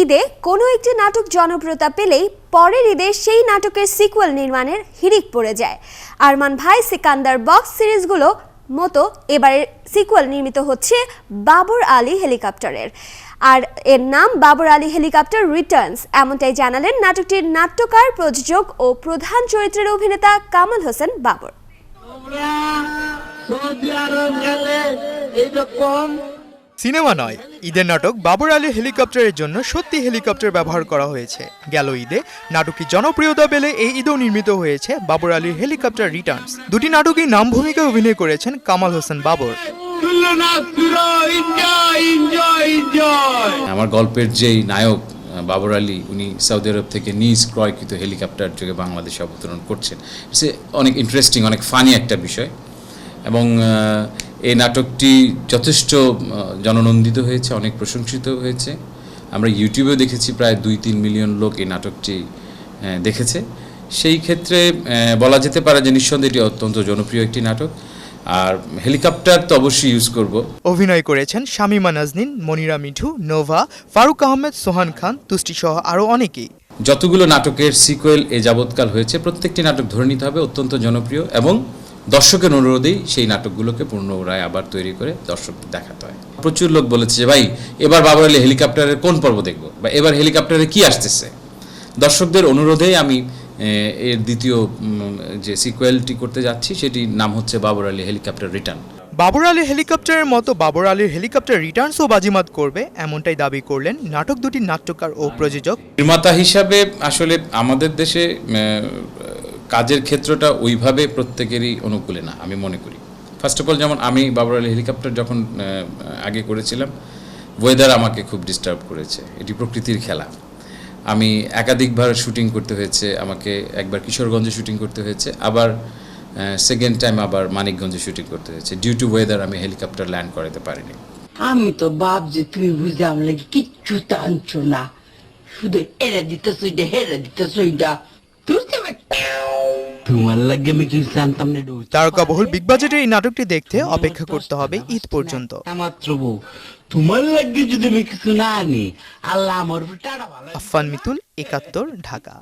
ঈদে কোনো একটি নাটক জনপ্রিয়তা পেলেই পরের ঈদে সেই নাটকের সিকুয়েল নির্মাণের হিড়িক পড়ে যায়। আরমান ভাই সিকান্দার বক্স সিরিজগুলো মতো এবারের সিকুয়েল নির্মিত হচ্ছে বাবর আলী হেলিকপ্টারের। আর এর নাম বাবর আলী হেলিকপ্টার রিটার্নস এমনটাই জানালেন নাটকটির নাট্যকার, প্রযোজক ও প্রধান চরিত্রের অভিনেতা কামাল হোসেন বাবর। সিনেমা নয়, ঈদের নাটক বাবর আলী হেলিকপ্টারের জন্য সত্যি হেলিকপ্টার ব্যবহার করা হয়েছে। গেল ঈদে নাটকটি জনপ্রিয়তা পেলে এই ঈদেও নির্মিত হয়েছে বাবর আলীর হেলিকপ্টার রিটার্নস। দুটি নাটকেই নাম ভূমিকায় অভিনয় করেছেন কামাল হোসেন বাবর। আমার গল্পের যেই নায়ক বাবর আলী, উনি সৌদি আরব থেকে নিজ ক্রয়কৃত হেলিকপ্টার যোগে বাংলাদেশে অবতরণ করছেন। সে অনেক ইন্টারেস্টিং অনেক ফানি একটা বিষয়। এবং এই নাটকটি যথেষ্ট জননন্দিত হয়েছে অনেক প্রশংসিত হয়েছে। আমরা ইউটিউবেও দেখেছি প্রায় দুই তিন মিলিয়ন লোক এই নাটকটি দেখেছে। সেই ক্ষেত্রে বলা যেতে পারে যে নিঃসন্দেহে এটি অত্যন্ত জনপ্রিয় একটি নাটক। আর হেলিকপ্টার তো অবশ্যই ইউজ করব। অভিনয় করেছেন শামিমা নাজনীন মনিরা মিঠু নোভা ফারুক আহমেদ সোহান খান তুষ্টি সহ আরও অনেকেই। যতগুলো নাটকের সিকুয়েল এ যাবৎকাল হয়েছে প্রত্যেকটি নাটক ধরে নিতে হবে অত্যন্ত জনপ্রিয় এবং দর্শকের অনুরোধেই সেই নাটকগুলোকে পুনরায় আবার তৈরি করে দর্শকদের দেখাতে হয়। প্রচুর লোক বলেছে যে ভাই এবার বাবার আলী হেলিকপ্টারের কোন পর্ব দেখব? বা এবার হেলিকপ্টারে কি আসতেছে? দর্শকদের অনুরোধেই আমি এর দ্বিতীয় যে সিকুয়েলটি করতে যাচ্ছি সেটির নাম হচ্ছে বাবর আলী হেলিকপ্টার রিটার্ন। বাবর আলী হেলিকপ্টারের মতো বাবর আলীর হেলিকপ্টার রিটার্নসও বাজিমাত করবে এমনটাই দাবি করলেন নাটক দুটির নাট্যকার ও প্রযোজক। নির্মাতা হিসাবে আসলে আমাদের দেশে কাজের ক্ষেত্রটা ওইভাবে প্রত্যেকেরই অনুকূলে না, আমি মনে করি। ফার্স্ট অফ অল যেমন আমি বাবর আলী হেলিকপ্টার যখন আগে করেছিলাম ওয়েদার আমাকে খুব ডিস্টার্ব করেছে। এটি প্রকৃতির খেলা। আমি একাধিকবার শুটিং করতে হয়েছে, আমাকে একবার কিশোরগঞ্জে শুটিং করতে হয়েছে, আবার সেকেন্ড টাইম আবার মানিকগঞ্জে শুটিং করতে হয়েছে। ডিউ টু ওয়েদার আমি হেলিকপ্টার ল্যান্ড করাতে পারিনি। আমি তো ভাবছি তুমি বুঝে আমার কিচ্ছু টানছো না। শুধু এরা দিতেছ এটা, হেরা এটা। বুঝতে পারছি তোমার বহুল বিগ বাজেটের এই নাটকটি দেখতে অপেক্ষা করতে হবে ঈদ পর্যন্ত। তোমার লাগে যদি আমি কিছু না আনি আল্লাহ আমার আফফান মিতুল, একাত্তর, ঢাকা।